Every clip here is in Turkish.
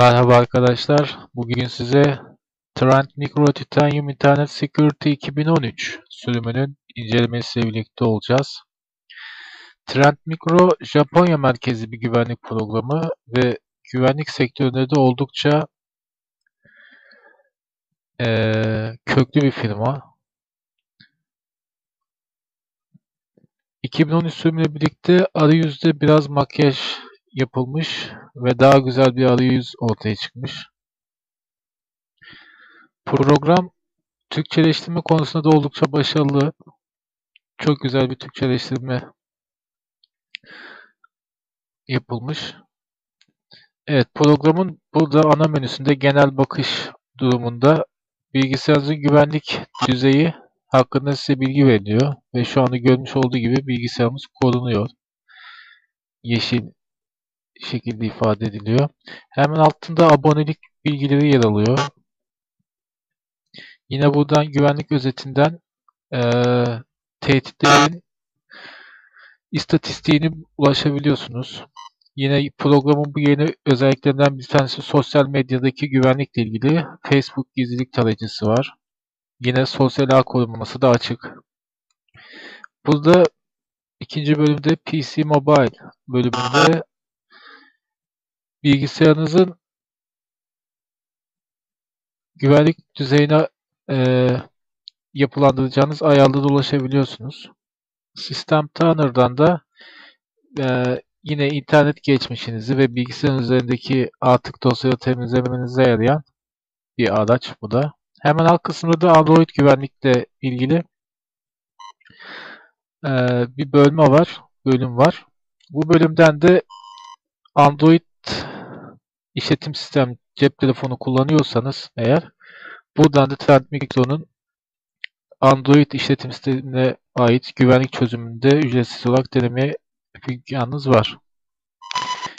Merhaba arkadaşlar. Bugün size Trend Micro Titanium Internet Security 2013 sürümünün incelemesiyle birlikte olacağız. Trend Micro, Japonya merkezli bir güvenlik programı ve güvenlik sektöründe de oldukça eee, köklü bir firma. 2013 sürümüyle birlikte arayüzde biraz makyaj yapılmış ve daha güzel bir arayüz ortaya çıkmış. Program Türkçeleştirme konusunda da oldukça başarılı. Çok güzel bir Türkçeleştirme yapılmış. Evet, programın burada ana menüsünde genel bakış durumunda bilgisayarınızın güvenlik düzeyi hakkında size bilgi veriliyor ve şu anda görmüş olduğu gibi bilgisayarımız korunuyor. Yeşil şekilde ifade ediliyor. Hemen altında abonelik bilgileri yer alıyor. Yine buradan güvenlik özetinden eee tehditlerin istatistiğini ulaşabiliyorsunuz. Yine programın bu yeni özelliklerinden bir tanesi sosyal medyadaki güvenlikle ilgili Facebook gizlilik tarayıcısı var. Yine sosyal ağ koruması da açık. Burada ikinci bölümde PC Mobile bölümünde bilgisayarınızın güvenlik düzeyine eee yapılandıracağınız ayarlara ulaşabiliyorsunuz. Sistem Tanner'dan da eee, yine internet geçmişinizi ve bilgisayarın üzerindeki artık dosyaları temizlemenize yarayan bir araç bu da. Hemen alt kısmında da Android güvenlikle ilgili eee, bir bölme var, bölüm var. Bu bölümden de Android işletim sistem cep telefonu kullanıyorsanız eğer buradan da Trend Micro'nun Android işletim sistemine ait güvenlik çözümünde ücretsiz olarak deneme imkanınız var.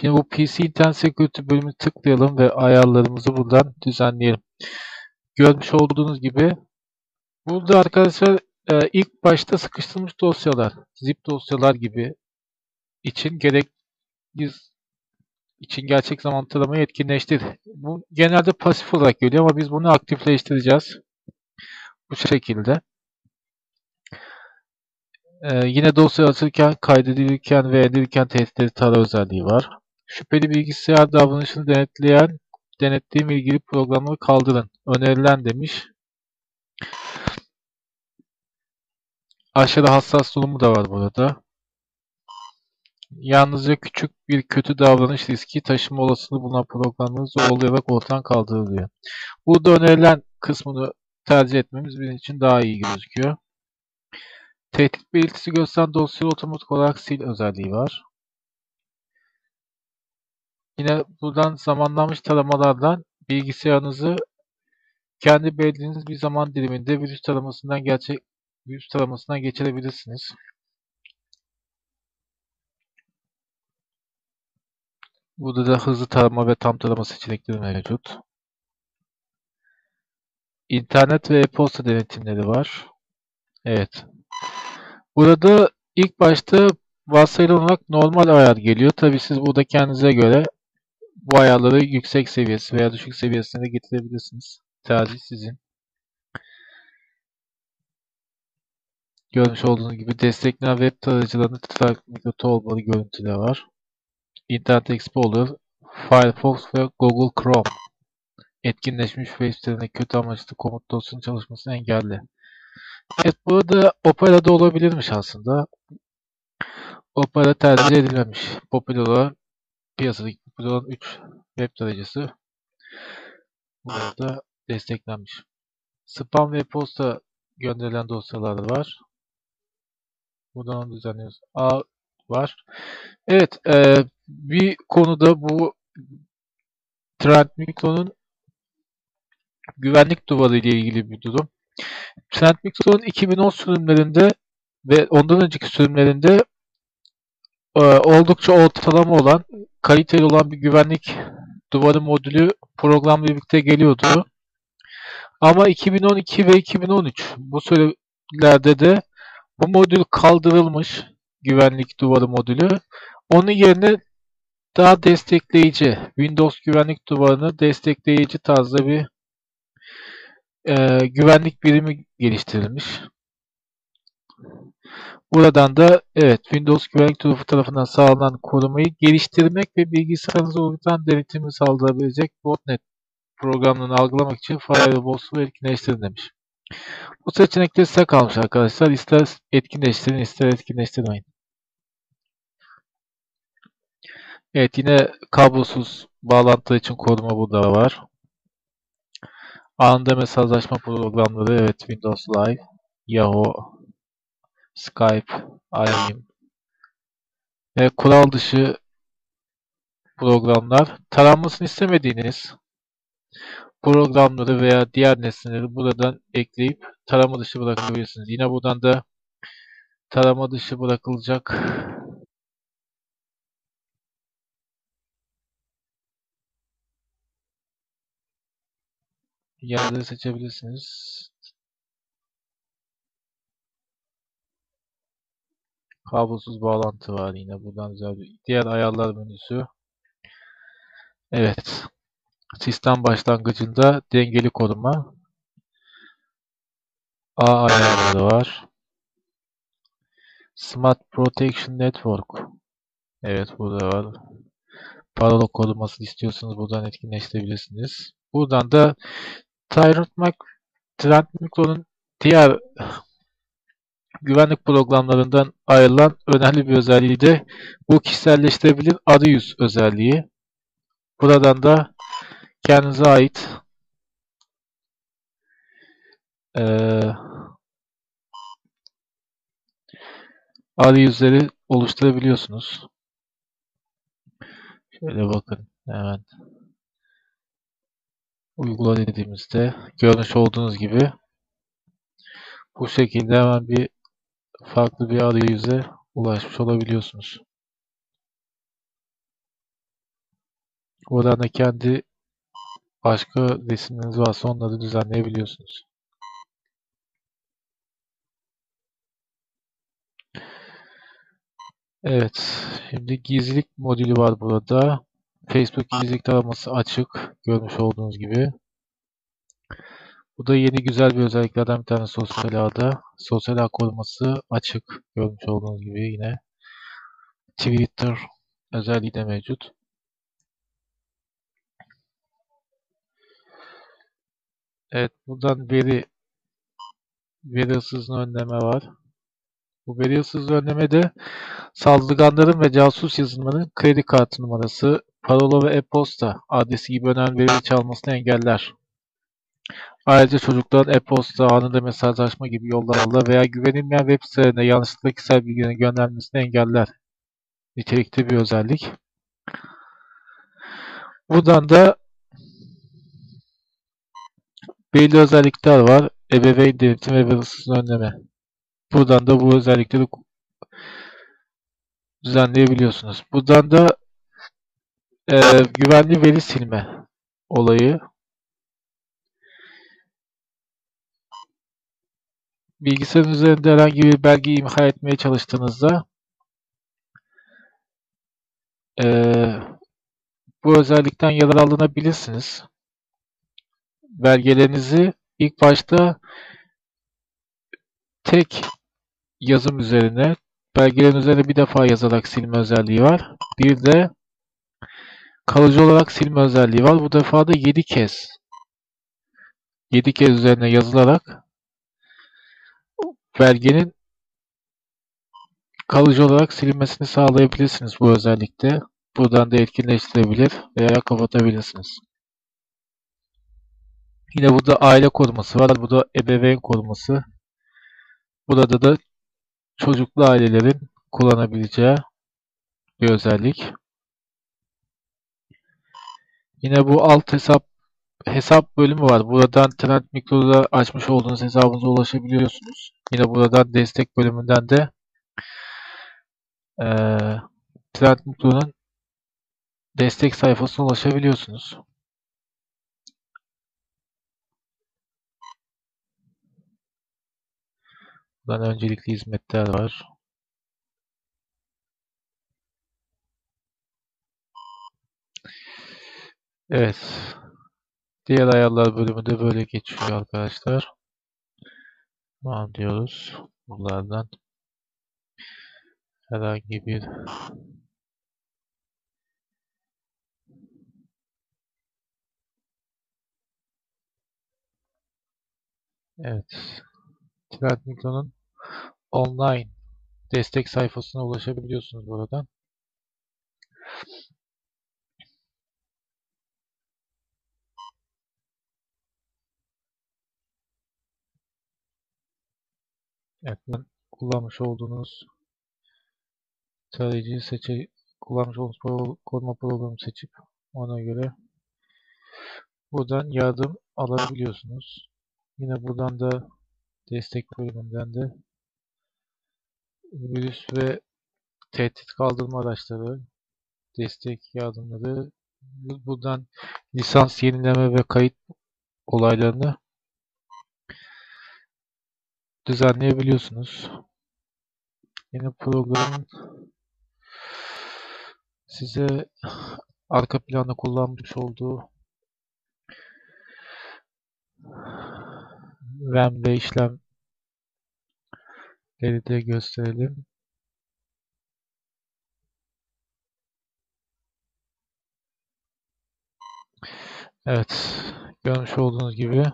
Şimdi bu PC Internet Security bölümünü tıklayalım ve ayarlarımızı buradan düzenleyelim. Görmüş olduğunuz gibi burada arkadaşlar e, ilk başta sıkıştırılmış dosyalar, zip dosyalar gibi için gerek için gerçek zaman taramayı etkinleştir. Bu genelde pasif olarak geliyor ama biz bunu aktifleştireceğiz. Bu şekilde. Ee, yine dosya açılırken, kaydedilirken ve edilirken tehditleri tara özelliği var. Şüpheli bilgisayar davranışını denetleyen, denettiğim ilgili programları kaldırın. Önerilen demiş. Aşırı hassas durumu da var burada. Yalnızca küçük bir kötü davranış riski taşıma olasılığı bulunan programları zorlayarak ortadan kaldırılıyor. Burada önerilen kısmını tercih etmemiz bizim için daha iyi gözüküyor. Tehdit belirtisi gösteren dosyayı otomatik olarak sil özelliği var. Yine buradan zamanlanmış taramalardan bilgisayarınızı kendi belirlediğiniz bir zaman diliminde virüs taramasından gerçek virüs taramasından geçirebilirsiniz. Burada da hızlı tarama ve tam tarama seçenekleri mevcut. İnternet ve e-posta denetimleri var. Evet. Burada ilk başta varsayılan olarak normal ayar geliyor. Tabi siz burada kendinize göre bu ayarları yüksek seviyesi veya düşük seviyesine getirebilirsiniz. Tercih sizin. Görmüş olduğunuz gibi desteklenen web tarayıcılarında titrak mikrotoğulmalı görüntüler var. Internet Explorer, Firefox ve Google Chrome. Etkinleşmiş web sitelerinde kötü amaçlı komut dosyanın çalışmasını engelli. Evet burada Opera'da olabilirmiş aslında. Opera tercih edilmemiş. Popüler olan piyasadaki popüler olan 3 web tarayıcısı burada desteklenmiş. Spam ve posta gönderilen dosyalar var. Buradan düzenliyoruz. A var. Evet, e, bir konuda bu Trend Micro'nun güvenlik duvarı ile ilgili bir durum. Trend Micro'nun 2010 sürümlerinde ve ondan önceki sürümlerinde e, oldukça ortalama olan, kaliteli olan bir güvenlik duvarı modülü programla birlikte geliyordu. Ama 2012 ve 2013 bu sürelerde de bu modül kaldırılmış güvenlik duvarı modülü. Onun yerine daha destekleyici, Windows güvenlik duvarını destekleyici tarzda bir e, güvenlik birimi geliştirilmiş. Buradan da evet Windows güvenlik tarafı tarafından sağlanan korumayı geliştirmek ve bilgisayarınıza uygulan denetimi sağlayabilecek botnet programlarını algılamak için Firewalls'u etkinleştirin demiş. Bu seçenekler size kalmış arkadaşlar. İster etkinleştirin, ister etkinleştirmeyin. Evet yine kablosuz bağlantı için koruma burada var. Anında mesajlaşma programları evet Windows Live, Yahoo, Skype, IM ve kural dışı programlar taranmasını istemediğiniz programları veya diğer nesneleri buradan ekleyip tarama dışı bırakabilirsiniz. Yine buradan da tarama dışı bırakılacak yerleri seçebilirsiniz. Kablosuz bağlantı var yine buradan güzel bir diğer ayarlar menüsü. Evet. Sistem başlangıcında dengeli koruma. A ayarları var. Smart Protection Network. Evet burada var. Parola korumasını istiyorsanız buradan etkinleştirebilirsiniz. Buradan da Tyrant Micro'nun diğer güvenlik programlarından ayrılan önemli bir özelliği de bu kişiselleştirebilir arayüz özelliği. Buradan da kendinize ait ee, arayüzleri oluşturabiliyorsunuz. Şöyle bakın hemen uygula dediğimizde görmüş olduğunuz gibi bu şekilde hemen bir farklı bir arayüze ulaşmış olabiliyorsunuz. Buradan da kendi başka resimleriniz varsa onları düzenleyebiliyorsunuz. Evet. Şimdi gizlilik modülü var burada. Facebook gizlilik taraması açık. Görmüş olduğunuz gibi. Bu da yeni güzel bir özelliklerden bir tane sosyal ağda. Sosyal ağ koruması açık. Görmüş olduğunuz gibi yine. Twitter özelliği de mevcut. Evet buradan veri veri hırsızlığı önleme var. Bu veri hırsızlığı önlemede saldırganların ve casus yazılımların kredi kartı numarası, parola ve e-posta adresi gibi önemli veri çalmasını engeller. Ayrıca çocukların e-posta, anında mesajlaşma gibi yollarla veya güvenilmeyen web sitelerine yanlışlıkla kişisel bilgilerin göndermesini engeller. Nitelikte bir özellik. Buradan da belli özellikler var. Ebeveyn denetim ve hırsızlığı önleme. Buradan da bu özellikleri düzenleyebiliyorsunuz. Buradan da e, güvenli veri silme olayı bilgisayarın üzerinde herhangi bir belgeyi imha etmeye çalıştığınızda e, bu özellikten yararlanabilirsiniz. Belgelerinizi ilk başta tek yazım üzerine belgelerin üzerine bir defa yazarak silme özelliği var. Bir de kalıcı olarak silme özelliği var. Bu defa da 7 kez 7 kez üzerine yazılarak belgenin kalıcı olarak silinmesini sağlayabilirsiniz bu özellikte. Buradan da etkinleştirebilir veya kapatabilirsiniz. Yine burada aile koruması var. Burada ebeveyn koruması. Burada da çocuklu ailelerin kullanabileceği bir özellik. Yine bu alt hesap hesap bölümü var. Buradan Trend Micro'da açmış olduğunuz hesabınıza ulaşabiliyorsunuz. Yine buradan destek bölümünden de e, Trend Micro'nun destek sayfasına ulaşabiliyorsunuz. Buradan öncelikli hizmetler var. Evet. Diğer ayarlar bölümü de böyle geçiyor arkadaşlar. Tamam diyoruz. Bunlardan herhangi bir Evet. Trend online destek sayfasına ulaşabiliyorsunuz buradan. Ben kullanmış olduğunuz tarayıcıyı seçe kullanmış olduğunuz pro koruma programı seçip ona göre buradan yardım alabiliyorsunuz. Yine buradan da destek bölümünden de virüs ve tehdit kaldırma araçları, destek yardımları, buradan lisans yenileme ve kayıt olaylarını düzenleyebiliyorsunuz. Yine programın size arka planda kullanmış olduğu RAM ve işlemleri de gösterelim. Evet, görmüş olduğunuz gibi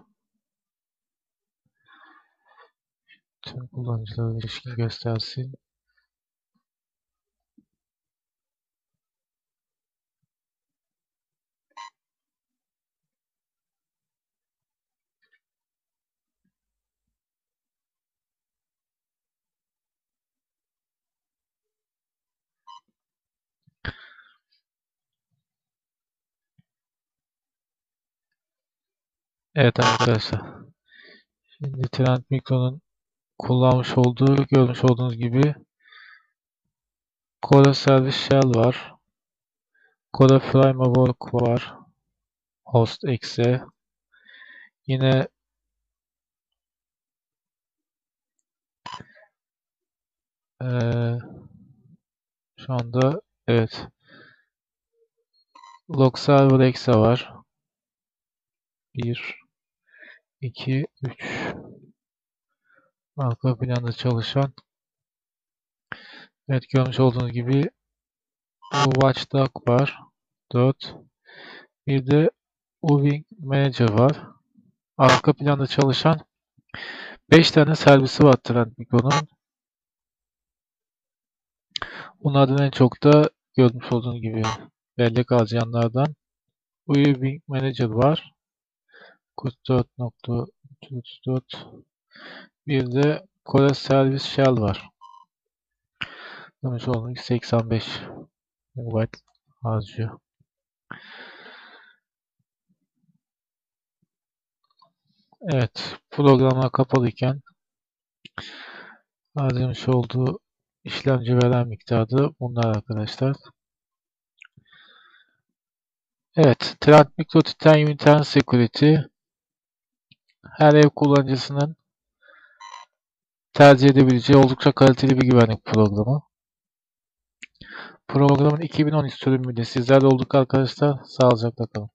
tüm kullanıcılara ilişkin göstersin. Evet arkadaşlar. Şimdi Trend Micro'nun kullanmış olduğu görmüş olduğunuz gibi Core Service Shell var. Core Framework var. Host exe. Yine ee, şu anda evet Log Server exe var. 1 2 3 arka planda çalışan evet görmüş olduğunuz gibi Watchdog var 4 bir de Uving Manager var. Arka planda çalışan 5 tane servisi var Trend Micro'nun bunlardan en çok da görmüş olduğunuz gibi bellek harcayanlardan Uving Manager var. 44.34 bir de Core Service Shell var. Demiş olduğum 85 MB harcıyor. Evet, programlar kapalıyken harcamış olduğu işlemci veren miktarı bunlar arkadaşlar. Evet, Trend Micro Titanium Internet Security her ev kullanıcısının tercih edebileceği oldukça kaliteli bir güvenlik programı. Programın 2013 sürümüyle sizlerle olduk arkadaşlar. Sağlıcakla kalın.